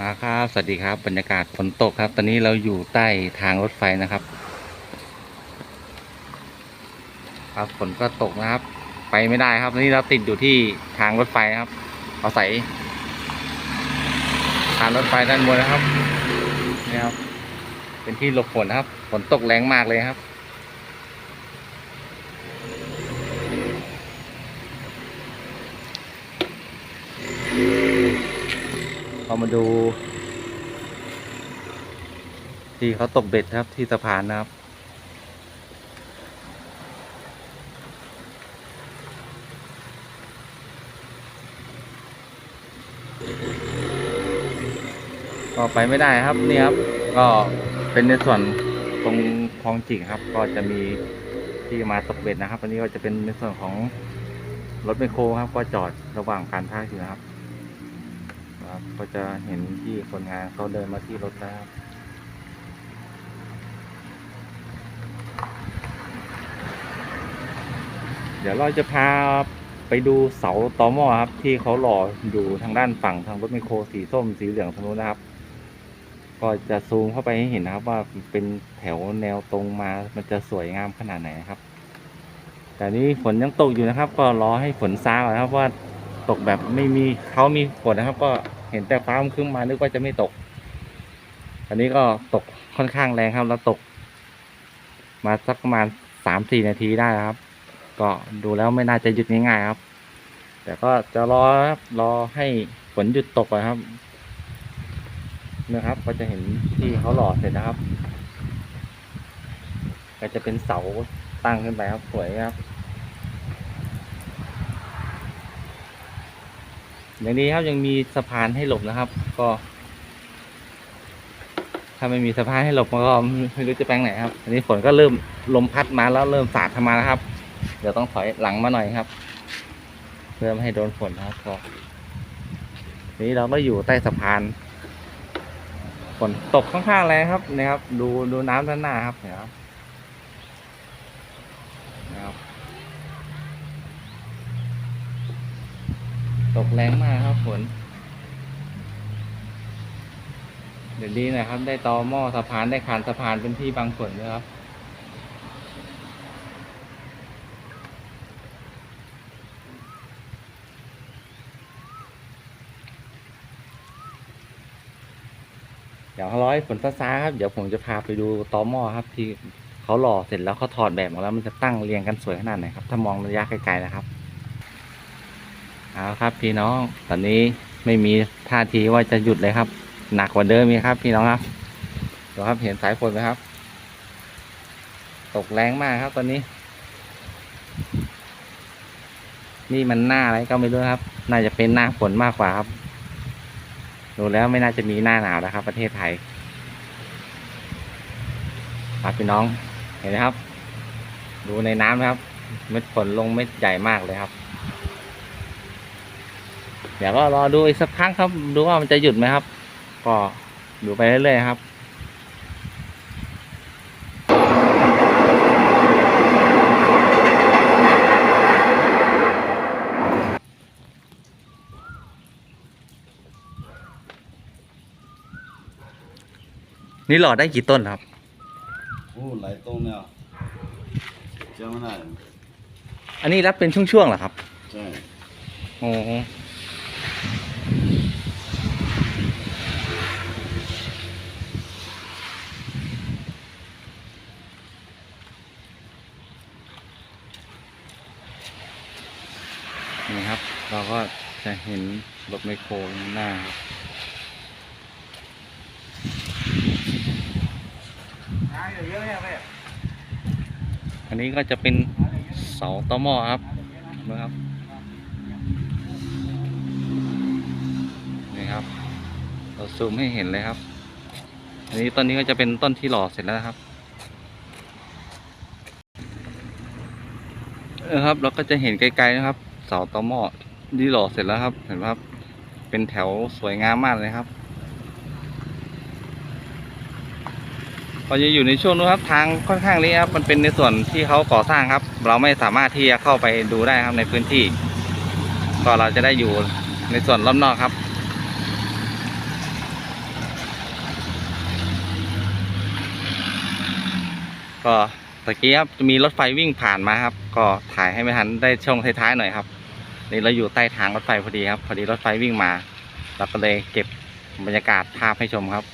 มาครับ สวัสดีครับ บรรยากาศฝนตกครับ ตอนนี้เราอยู่ใต้ทางรถไฟนะครับ ครับฝนก็ตกนะครับ ไปไม่ได้ครับตอนนี้เราติดอยู่ที่ทางรถไฟนะครับ เอาใส่ทางรถไฟด้านบนนะครับนี่ครับ เป็นที่หลบฝนครับ ฝนตกแรงมากเลยครับ เรา มาดู ที่เขาตกเบ็ดครับที่สะพานนะครับ ก็ไปไม่ได้ครับนี่ครับ ก็เป็นในส่วนตรงคลองจิกครับ ก็จะมีที่มาตกเบ็ดนะครับอันนี้ก็จะเป็นในส่วนของรถไมโครครับ ก็จอดระหว่างการท่าอยู่นะครับ ครับ ก็จะเห็นที่คนงานเขาเดินมาที่รถแล้วเดี๋ยวเราจะพาไปดูเสาตอหม้อครับ ที่เขาหล่ออยู่ทางด้านฝั่งทางรถไมโครสีส้มสีเหลืองทางนู้นนะครับ ก็จะซูมเข้าไปให้เห็นนะครับ ว่าเป็นแถวแนวตรงมามันจะสวยงามขนาดไหนนะครับ แต่นี้ฝนยังตกอยู่นะครับ ก็รอให้ฝนซาก่อนครับว่า ตกแบบไม่มีเขามีฝนนะครับ ก็เห็นแต่ฟ้าครึ้มมานึกว่าจะไม่ตก อันนี้ก็ตกค่อนข้างแรงครับแล้วตก มาสักประมาณสามสี่นาทีได้ครับ ก็ดูแล้วไม่น่าจะหยุดง่ายๆครับ แต่ก็จะรอครับรอให้ฝนหยุดตกก่อนครับนะครับ ก็จะเห็นที่เขาหล่อเสร็จนะครับ ก็จะเป็นเสาตั้งขึ้นไปครับสวยครับ อย่างนี้ครับยังมีสะพานให้หลบนะครับ ก็ ถ้าไม่มีสะพานให้หลบมันก็ไม่รู้จะแปลงไหนครับอันนี้ฝนก็เริ่มลมพัดมาแล้วเริ่มสาดเข้ามาแล้วครับ เดี๋ยวต้องถอยหลังมาหน่อยครับเพื่อไม่ให้โดนฝนนะครับก็นี้เราก็อยู่ใต้สะพานฝนตกค่อนข้างแรงครับนะครับ ดูดูน้ำด้านหน้าครับเนี่ยครับนะครับ ตกแรงมากครับฝน เดี๋ยวดีนะครับ ได้ตอหม้อสะพานได้คานสะพานเป็นที่บางส่วนด้วยครับเดี๋ยวร้อยฝนซาซาครับ เดี๋ยวผมจะพาไปดูตอหม้อครับ ที่เขาหล่อเสร็จแล้วเขาถอดแบบมาแล้วมันจะตั้งเรียงกันสวยขนาดไหนครับ ถ้ามองระยะไกลๆนะครับ เอาครับพี่น้องตอนนี้ไม่มีท่าทีว่าจะหยุดเลยครับ หนักกว่าเดิมมีครับ พี่น้องครับดูครับเห็นสายฝนไหมครับ ตกแรงมากครับ ตอนนี้ นี่มันหน้าอะไรก็ไม่รู้ครับ น่าจะเป็นหน้าฝนมากกว่าครับดูแล้วไม่น่าจะมีหน้าหนาวแล้วครับ ประเทศไทยครับพี่น้องเห็นไหมครับ ดูในน้ำนะครับ เม็ดฝนลงเม็ดใหญ่มากเลยครับ เดี๋ยวก็รอดูอีกสักครั้งครับ ดูว่ามันจะหยุดไหมครับ ก็ดูไปเรื่อยๆครับนี่หล่อได้กี่ต้นครับ โอ้หลายต้นเนี่ยเจ้าไม่ได้อันนี้รับเป็นช่วงๆเหรอครับ ใช่ โอ้โห นี่ครับ เราก็จะเห็นรถไมโครหน้าครับอันนี้ก็จะเป็นเสาตอหม้อครับนะครับ ครับ เราซูมให้เห็นเลยครับ อันนี้ต้นนี้ก็จะเป็นต้นที่หล่อเสร็จแล้วครับเออครับเราก็จะเห็นไกลๆนะครับ เสาตอหม้อที่หล่อเสร็จแล้วครับ เห็นไหมครับ เป็นแถวสวยงามมากเลยครับก็จะอยู่ในช่วงนู้นครับทางค่อนข้างนี้ครับมันเป็นในส่วนที่เขาก่อสร้างครับ เราไม่สามารถที่จะเข้าไปดูได้ครับในพื้นที่ ก็เราจะได้อยู่ในส่วนรอบนอกครับ ก็ตะกี้ครับจะมีรถไฟวิ่งผ่านมาครับ ก็ถ่ายให้ไม่ทันได้ช่วงท้ายๆหน่อยครับนี่เราอยู่ใต้ทางรถไฟพอดีครับ พอดีรถไฟวิ่งมาเราก็เลยเก็บบรรยากาศภาพให้ชมครับ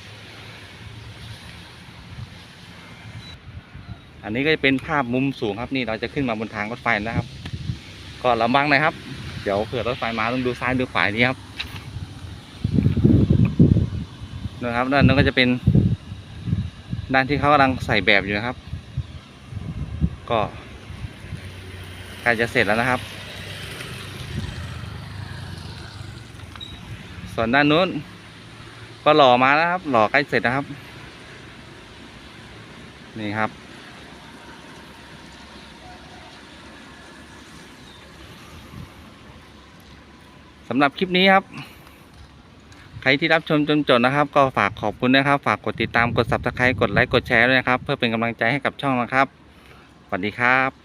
อันนี้ก็จะเป็นภาพมุมสูงครับนี่เราจะขึ้นมาบนทางรถไฟนะครับ ก็ระวังหนะครับ เดี๋ยวเผื่อรถไฟมาต้องดูซ้ายดูขวานี่ครับนะครับด้านนั้นก็จะเป็นด้านที่เขากำลังใส่แบบอยู่นะครับ ก็ใกล้จะเสร็จแล้วนะครับ ส่วนด้านนู้น ก็หล่อมาแล้วครับ หล่อใกล้เสร็จนะครับ นี่ครับ สำหรับคลิปนี้ครับใครที่รับชมจนจบนะครับ ก็ฝากขอบคุณนะครับ ฝากกดติดตามกด subscribe กดไลค์กดแชร์ด้วยนะครับ เพื่อเป็นกำลังใจให้กับช่องนะครับ วัสดีครับ